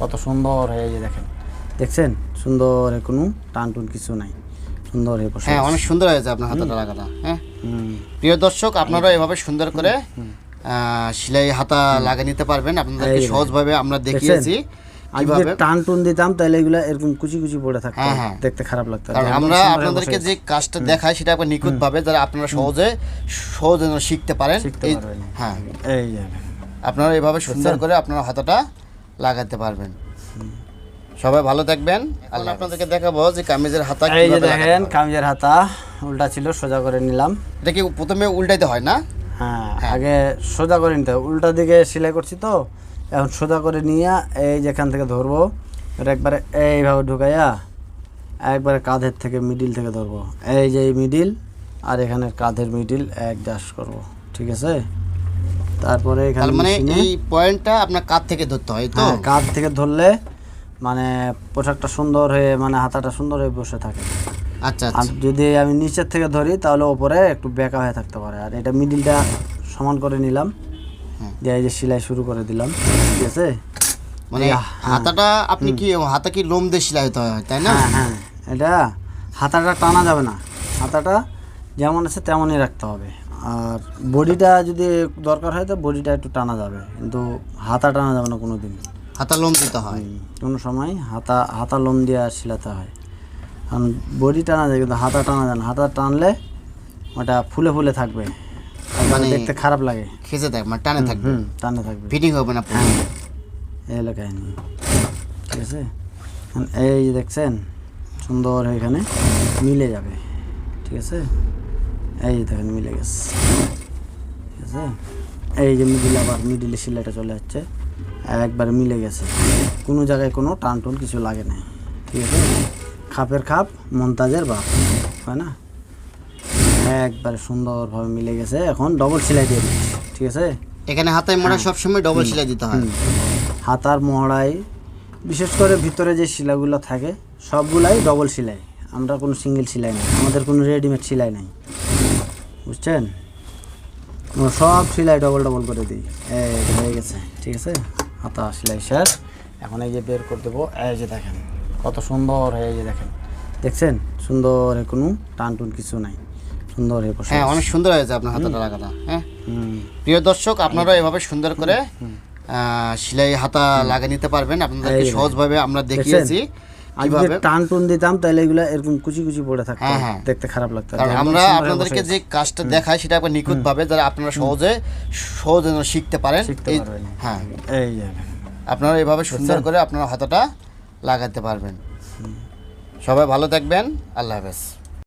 কত সুন্দর হয়ে যে দেখেন। দেখছেন? সুন্দর কোনো টান টুন কিছু নাই। সুন্দর হয়ে বসে হ্যাঁ অনেক সুন্দর হয়েছে আপনার হাতাটা লাগাটা হ্যাঁ? প্রিয় দর্শক আপনারা এভাবে সুন্দর করে সেলাই হাতা লাগিয়ে নিতে পারবেন। আপনাদেরকে। সহজভাবে আমরা দেখিয়েছি কীভাবে। টান টুন দিতাম তাহলে এগুলা এরকম কুচি কুচি পড়ে থাকতো। হ্যাঁ, হ্যাঁ। দেখতে খারাপ লাগতো। কারণ আমরা আপনাদেরকে যে কাজটা দেখাই সেটা একবার নিখুঁত ভাবে যারা আপনারা সহজে সহজে শিখতে পারেন হ্যাঁ। এই আপনারা এভাবে সুন্দর করে আপনারা হাতাটা লাগাতে পারবেন। সবাই ভালো থাকবেন। আল্লাহ আপনাদেরকে দেখাবো যে কামিজের হাতা এই যে দেখেন কামিজের হাতা উল্টা ছিল সোজা করে নিলাম। এটা কি প্রথমে উল্টাইতে হয় না? হ্যাঁ আগে সোজা করে নিতে হবে। উল্টা দিকে সেলাই করছি তো। এখন সোজা করে নিয়ে এই যেখান থেকে ধরবো এটা একবারে এইভাবে ঢুকাইয়া একবারে কাঁধের থেকে মিডিল থেকে ধরবো। এই যে মিডিল আর এখানে কাঁধের মিডিল অ্যাডজাস্ট করব। ঠিক আছে? তারপরে এখানে মানে এই পয়েন্টটা আপনার কাঁধ থেকে ধরতে হয় তো? হ্যাঁ কাঁধ থেকে ধরলে মানে পোশাকটা সুন্দর হয়ে মানে হাতাটা সুন্দর হয়ে বসে থাকে। আচ্ছা আর আচ্ছা। যদি আমি নিচের থেকে ধরি তাহলে ওপরে একটু বেঁকা হয়ে থাকতে পারে। আর এটা মিডিলটা সমান করে নিলাম। হ্যাঁ। দিয়ে এই যে সেলাই শুরু করে দিলাম। ঠিক আছে? মানে হাতাটা আপনি কি হাতা কি লোম দিয়ে সেলাই হতে হয় তাই না? হ্যাঁ হ্যাঁ। এটা হাতাটা টানা যাবে না। হাতাটা যেমন আছে তেমনই রাখতে হবে। আর বডিটা যদি দরকার হয় তো বডিটা একটু টানা যাবে কিন্তু হাতা টানা যাবে না কোনো দিন হাতা লোম দিতে হয়? কোনো সময় হাতা হাতা লোম দিয়ে শিলাতে হয়। কারণ বডি টানা যায় কিন্তু হাতা টানা যায় না। হাতা টানলে ওটা ফুলে ফুলে থাকবে। মানে দেখতে খারাপ লাগে। খেজে থাকবে মানে টানে থাকবে। হুম টানে থাকবে। ফিটিং হবে না পুরো। এই হলো কাহিনি ঠিক আছে? এই দেখছেন সুন্দর এখানে মিলে যাবে। ঠিক আছে? এই যে দেখেন মিলে গেছে। ঠিক আছে? এই যে মিডিল আবার মিডিলে সিলাইটা চলে যাচ্ছে। একবারে মিলে গেছে। কোনো জায়গায় কোনো টান টুন কিছু লাগে না। ঠিক আছে? খাপের খাপ মন্তাজের বাপ। হয় না? একবারে সুন্দরভাবে মিলে গেছে। এখন ডবল সেলাই দিয়ে দিচ্ছি। ঠিক আছে? এখানে হাতায় মোড়া সবসময় ডবল সেলাই দিতে হয়। হাতার মহড়াই বিশেষ করে ভিতরে যে শিলাগুলো থাকে সবগুলাই ডবল সেলাই। আমরা কোনো সিঙ্গেল সেলাই নেই। আমাদের কোনো রেডিমেড সেলাই নেই। বুঝছেন? আমরা সব সেলাই ডবল ডবল করে দিই। এই হয়ে গেছে ঠিক আছে? হাতা সেলাই শেষ। এখন এই যে বের করে দেবো এই যে দেখেন কত সুন্দর হয়ে যে দেখেন। দেখছেন? সুন্দর কোনো টান টুন কিছু নাই। সুন্দর হয়ে বসে হ্যাঁ অনেক সুন্দর হয়েছে আপনার হাতাটা লাগাটা হ্যাঁ? হুম। প্রিয় দর্শক আপনারা এভাবে সুন্দর করে আহ, সেলাই হাতা লাগিয়ে নিতে পারবেন। আপনাদেরকে সহজভাবে আমরা দেখিয়েছি। যদি টান টুন দিতাম তাহলে এগুলো এরকম কুচি কুচি পড়ে থাকতো। হ্যাঁ, হ্যাঁ। দেখতে খারাপ লাগতো। আমরা আপনাদেরকে যে কাজটা দেখাই সেটা একবার নিখুঁত ভাবে যারা আপনারা সহজে সহজে শিখতে পারেন এই- হ্যাঁ। এই আপনারা এভাবে সুন্দর করে আপনার হাতাটা লাগাতে পারবেন। সবাই ভালো থাকবেন। আল্লাহ হাফেজ।